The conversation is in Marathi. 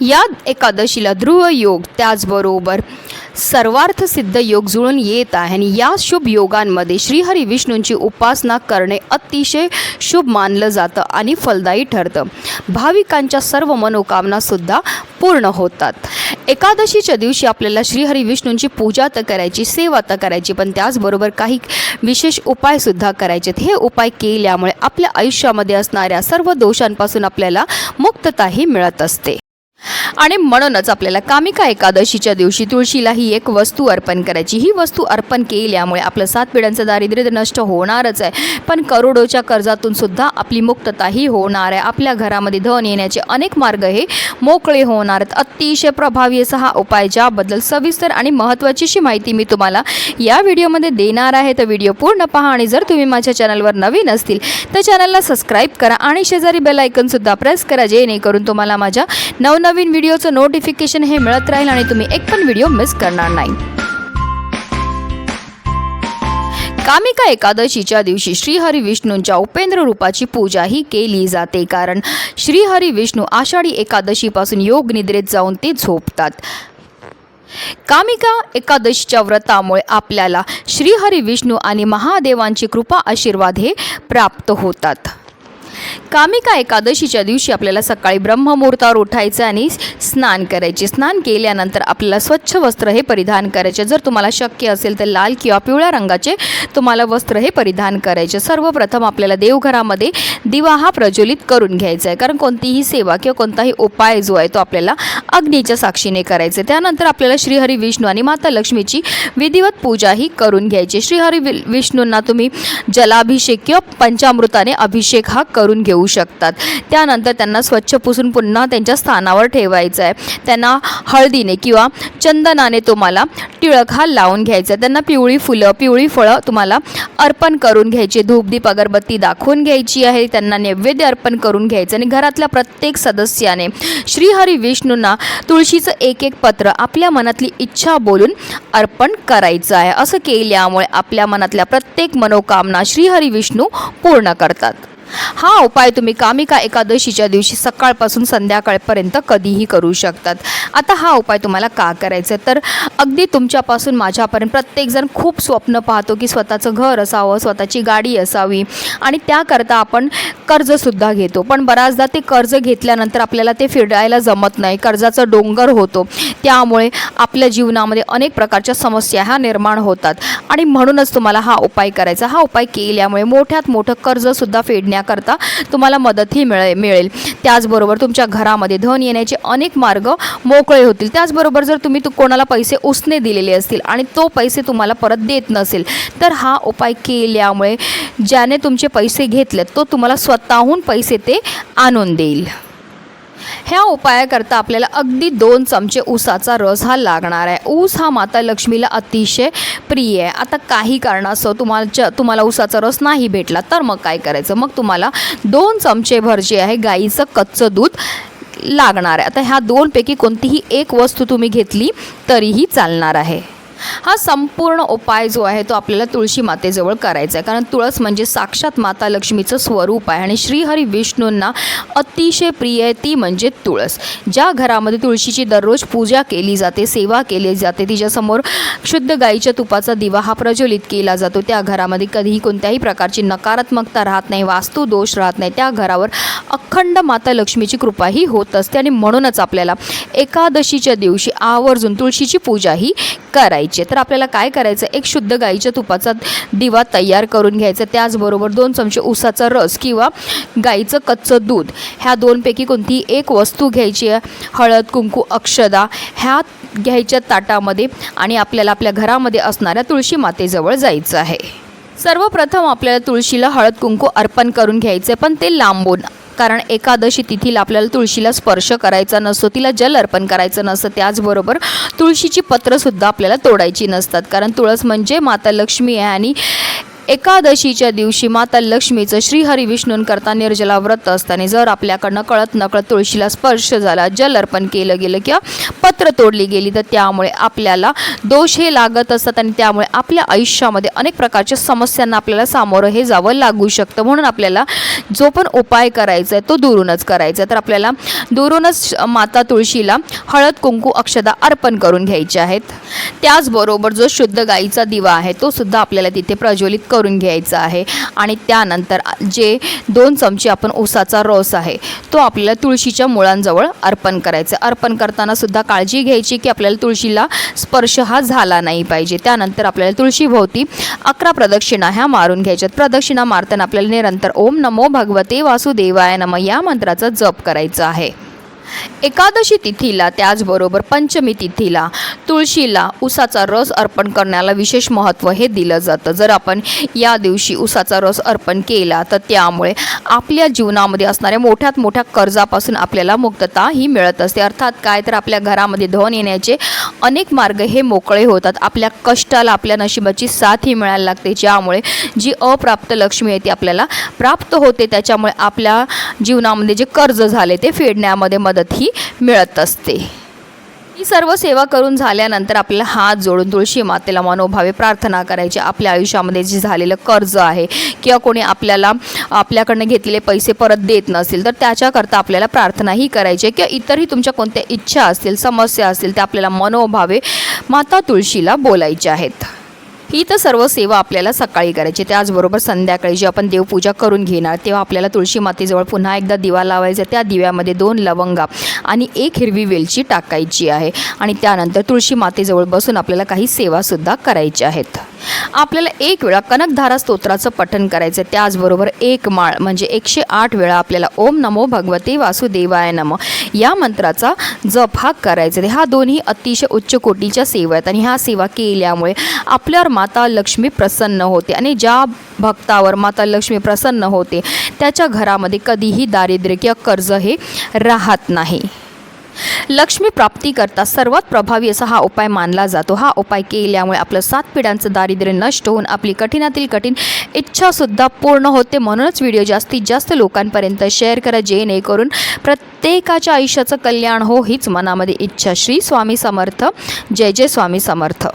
या एकादशीला ध्रुव योग त्याचबरोबर सर्वार्थ सिद्ध योग जुळून येत आहे. आणि या शुभ योगांमध्ये श्रीहरी विष्णूंची उपासना करणे अतिशय शुभ मानलं जातं आणि फलदायी ठरतं. भाविकांच्या सर्व मनोकामनासुद्धा पूर्ण होतात. एकादशीच्या दिवशी आपल्याला श्रीहरी विष्णूंची पूजा तर करायची सेवा तर करायची पण त्याचबरोबर काही विशेष उपायसुद्धा करायचे हे उपाय केल्यामुळे आपल्या आयुष्यामध्ये असणाऱ्या सर्व दोषांपासून आपल्याला मुक्तताही मिळत असते. आणि म्हणूनच आपल्याला कामिका एकादशीच्या दिवशी तुळशीला ही एक वस्तू अर्पण करायची. ही वस्तू अर्पण केल्यामुळे आपलं सात पिढ्यांचं दारिद्र्य तर नष्ट होणारच आहे. पण करोडोच्या कर्जातून सुद्धा आपली मुक्तताही होणार आहे. आपल्या घरामध्ये धन येण्याचे अनेक मार्ग हे मोकळे होणार आहेत. अतिशय प्रभावी असा हा उपाय ज्याबद्दल सविस्तर आणि महत्त्वाचीशी माहिती मी तुम्हाला या व्हिडिओमध्ये देणार आहे. तर व्हिडिओ पूर्ण पहा आणि जर तुम्ही माझ्या चॅनलवर नवीन असतील तर चॅनलला सबस्क्राईब करा आणि शेजारी बेल आयकनसुद्धा प्रेस करा जेणेकरून तुम्हाला माझ्या नवनवीन नवीन व्हिडिओचं नोटिफिकेशन हे मिळत राहील आणि तुम्ही एक पण व्हिडिओ मिस करणार नाही. कामिका एकादशीच्या दिवशी श्रीहरी विष्णूंच्या उपेंद्र रूपाची पूजाही केली जाते कारण श्रीहरी विष्णू आषाढी एकादशीपासून योग निद्रेत जाऊन ते झोपतात. कामिका एकादशीच्या व्रतामुळे आपल्याला श्रीहरी विष्णू आणि महादेवांची कृपा आशीर्वाद हे प्राप्त होतात. कामिका एकादशीच्या दिवशी आपल्याला सकाळी ब्रह्ममुहूर्तावर उठायचं आणि स्नान करायचे. स्नान केल्यानंतर आपल्याला स्वच्छ वस्त्र हे परिधान करायचे. जर तुम्हाला शक्य असेल तर लाल किंवा पिवळ्या रंगाचे तुम्हाला वस्त्र हे परिधान करायचे. सर्वप्रथम आपल्याला देवघरामध्ये दिवा हा प्रज्वलित करून घ्यायचा आहे. कारण कोणतीही सेवा किंवा कोणताही उपाय जो आहे तो आपल्याला अग्नीच्या साक्षीने करायचे त्यानंतर आपल्याला श्रीहरी विष्णू आणि माता लक्ष्मीची विधिवत पूजा ही करून घ्यायची. श्रीहरी विष्णूंना तुम्ही जलाभिषेक किंवा पंचामृताने अभिषेक हा करून घेऊ शकतात. त्यानंतर त्यांना स्वच्छ पुसून पुन्हा त्यांच्या स्थानावर ठेवायचं आहे. त्यांना हळदीने किंवा चंदनाने तुम्हाला टिळक हा लावून घ्यायचा आहे. त्यांना पिवळी फुलं पिवळी फळं तुम्हाला अर्पण करून घ्यायची. धूपदीप अगरबत्ती दाखवून घ्यायची आहे. त्यांना नैवेद्य अर्पण करून घ्यायचं आणि घरातल्या प्रत्येक सदस्याने श्रीहरी विष्णूंना तुळशीचं एक एक पत्र आपल्या मनातली इच्छा बोलून अर्पण करायचं आहे. असं केल्यामुळे आपल्या मनातल्या प्रत्येक मनोकामना श्रीहरी विष्णू पूर्ण करतात. हा उपाय तुम्ही कामिका एकादशीच्या दिवशी सकाळपासून संध्याकाळपर्यंत कधीही करू शकतात. आता हा उपाय तुम्हाला का करायचा आहे? तर अगदी तुमच्यापासून माझ्यापर्यंत प्रत्येकजण खूप स्वप्न पाहतो की स्वतःचं घर असावं स्वतःची गाडी असावी. आणि त्याकरता आपण कर्जसुद्धा घेतो. पण बऱ्याचदा ते कर्ज घेतल्यानंतर आपल्याला ते फेडायला जमत नाही. कर्जाचा डोंगर होतो. त्यामुळे आपल्या जीवनामध्ये अनेक प्रकारच्या समस्या ह्या निर्माण होतात. आणि म्हणूनच तुम्हाला हा उपाय करायचा. हा उपाय केल्यामुळे मोठ्यात मोठं कर्जसुद्धा फेडण्याकरता तुम्हाला मदतही मिळे मिळेल. त्याचबरोबर तुमच्या घरामध्ये धन येण्याचे अनेक मार्ग मोकळे होतील. त्याचबरोबर जर तुम्ही तू कोणाला पैसे उसने दिलेले असतील आणि तो पैसे तुम्हाला परत देत नसेल तर हा उपाय केल्यामुळे ज्याने तुमचे पैसे घेतलेत तो तुम्हाला स्वतःहून पैसे ते आणून देईल. ह्या उपायाकरता आपल्याला अगदी दोन चमचे ऊसाचा रस हा लागणार आहे. ऊस हा माता लक्ष्मीला अतिशय प्रिय आहे. आता काही कारणास्तव तुम्हाला तुम्हाला ऊसाचा रस नाही भेटला तर मग काय करायचं? मग तुम्हाला दोन चमचेभर जे आहे गाईचं कच्चं दूध लागणार आहे. आता ह्या दोनपैकी कोणतीही एक वस्तू तुम्ही घेतली तरीही चालणार आहे. हा संपूर्ण उपाय जो आहे तो आपल्याला तुळशी मातेजवळ करायचा आहे. कारण तुळस म्हणजे साक्षात माता लक्ष्मीचं स्वरूप आहे आणि श्रीहरी विष्णूंना अतिशय प्रिय आहे ती म्हणजे तुळस. ज्या घरामध्ये तुळशीची दररोज पूजा केली जाते सेवा केली जाते तिच्यासमोर शुद्ध गाईच्या तुपाचा दिवा हा प्रज्वलित केला जातो त्या घरामध्ये कधीही कोणत्याही प्रकारची नकारात्मकता राहत नाही वास्तू दोष राहत नाही. त्या घरावर अखंड माता लक्ष्मीची कृपाही होत असते आणि म्हणूनच आपल्याला एकादशीच्या दिवशी आवर्जून तुळशीची पूजा ही करायचे. तर आपल्याला काय करायचं? एक शुद्ध गाईच्या तुपाचा दिवा तयार करून घ्यायचा. त्याचबरोबर दोन चमचे उसाचा रस किंवा गाईचं कच्चं दूध. ह्या दोनपैकी कोणतीही एक वस्तू घ्यायची आहे? हळद कुंकू अक्षदा ह्या घ्यायच्या ताटामध्ये आणि आपल्याला आपल्या घरामध्ये असणाऱ्या तुळशी मातेजवळ जायचं आहे. सर्वप्रथम आपल्याला तुळशीला हळद कुंकू अर्पण करून घ्यायचं पण ते लांबून कारण एकादशी तिथीला आपल्याला तुळशीला स्पर्श करायचा नसतो तिला जल अर्पण करायचं नसतं त्याचबरोबर तुळशीची पत्रंसुद्धा आपल्याला तोडायची नसतात. कारण तुळस म्हणजे माता लक्ष्मी आहे आणि एकादशीच्या दिवशी माता लक्ष्मीचं श्रीहरी विष्णूंकरता निर्जला व्रत असताना जर आपल्याकडनं कळत नकळत तुळशीला स्पर्श झाला जल अर्पण केलं गेलं किंवा पत्र तोडली गेली तर त्यामुळे आपल्याला दोष हे लागत असतात आणि त्यामुळे आपल्या आयुष्यामध्ये अनेक प्रकारच्या समस्यांना आपल्याला सामोरं हे जावं लागू शकतं. म्हणून आपल्याला जो पण उपाय करायचा आहे तो दुरूनच करायचा आहे. तर आपल्याला दुरूनच माता तुळशीला हळद कुंकू अक्षदा अर्पण करून घ्यायचे आहेत. त्याचबरोबर जो शुद्ध गाईचा दिवा आहे तो सुद्धा आपल्याला तिथे प्रज्वलित करून करून घ्यायचा आहे. आणि त्यानंतर जे दोन चमचे आपण ऊसाचा रस आहे तो आपल्याला तुळशीच्या मुळांजवळ अर्पण करायचा. अर्पण करताना सुद्धा काळजी घ्यायची की आपल्याला तुळशीला स्पर्श हा झाला नाही पाहिजे. त्यानंतर आपल्याला तुळशीभोवती अकरा प्रदक्षिणा ह्या मारून घ्यायच्यात. प्रदक्षिणा मारताना आपल्याला निरंतर ओम नमो भगवते वासुदेवाय नम या मंत्राचा जप करायचा आहे. एकादशी तिथीला त्याचबरोबर पंचमी तिथीला तुळशीला उसाचा रस अर्पण करण्याला विशेष महत्त्व हे दिलं जातं. जर आपण या दिवशी उसाचा रस अर्पण केला तर त्यामुळे आपल्या जीवनामध्ये असणाऱ्या मोठ्यात मोठ्या कर्जापासून आपल्याला मुक्तता ही मिळत असते. अर्थात काय? तर आपल्या घरामध्ये धन येण्याचे अनेक मार्ग हे मोकळे होतात. आपल्या कष्टाला आपल्या नशिबाची साथ ही मिळायला लागते. ज्यामुळे जी अप्राप्त लक्ष्मी आहे ती आपल्याला प्राप्त होते. त्याच्यामुळे आपल्या जीवनामध्ये जे कर्ज झाले ते फेडण्यामध्ये मदत ही मिळत असते. ही सर्व सेवा करून झाल्यानंतर आपल्याला हात जोडून तुळशी मातेला मनोभावे प्रार्थना करायची. आपल्या आयुष्यामध्ये जे झालेलं कर्ज आहे किंवा कोणी आपल्याला आपल्याकडनं घेतलेले पैसे परत देत नसतील तर त्याच्याकरता आपल्याला प्रार्थनाही करायची आहे. किंवा इतरही तुमच्या कोणत्या इच्छा असतील समस्या असतील त्या आपल्याला मनोभावे माता तुळशीला बोलायच्या आहेत. ही तर सर्व सेवा आपल्याला सकाळी करायची. त्याचबरोबर संध्याकाळी जी आपण देवपूजा करून घेणार तेव्हा आपल्याला तुळशी मातेजवळ पुन्हा एकदा दिवा लावायचा. त्या दिव्यामध्ये दोन लवंगा आणि एक हिरवी वेलची टाकायची आहे. आणि त्यानंतर तुळशी मातेजवळ बसून आपल्याला काही सेवासुद्धा करायच्या आहेत. आपल्याला एक वेळा कनकधारा स्तोत्राचं पठण करायचं. आहे त्याचबरोबर एक माळ म्हणजे एकशे आठ वेळा आपल्याला ओम नमो भगवते वासुदेवाय नम या मंत्राचा जप हा करायचा. आहे. हा दोन्ही अतिशय उच्च कोटीच्या सेवा आहेत. आणि ह्या सेवा केल्यामुळे आपल्यावर माता लक्ष्मी प्रसन्न होते आणि ज्या भक्तावर माता लक्ष्मी प्रसन्न होते त्याच्या घरामध्ये कधीही दारिद्र्य किंवा कर्ज हे राहत नाही. लक्ष्मी प्राप्तीकरता सर्वात प्रभावी असा हा उपाय मानला जातो. हा उपाय केल्यामुळे आपलं सात पिढ्यांचं दारिद्र्य नष्ट होऊन आपली कठीणातील कठीण इच्छासुद्धा पूर्ण होते. म्हणूनच व्हिडिओ जास्तीत जास्त लोकांपर्यंत शेअर करा जेणेकरून प्रत्येकाच्या आयुष्याचं कल्याण हो हीच मनामध्ये इच्छा. श्री स्वामी समर्थ. जय जय स्वामी समर्थ.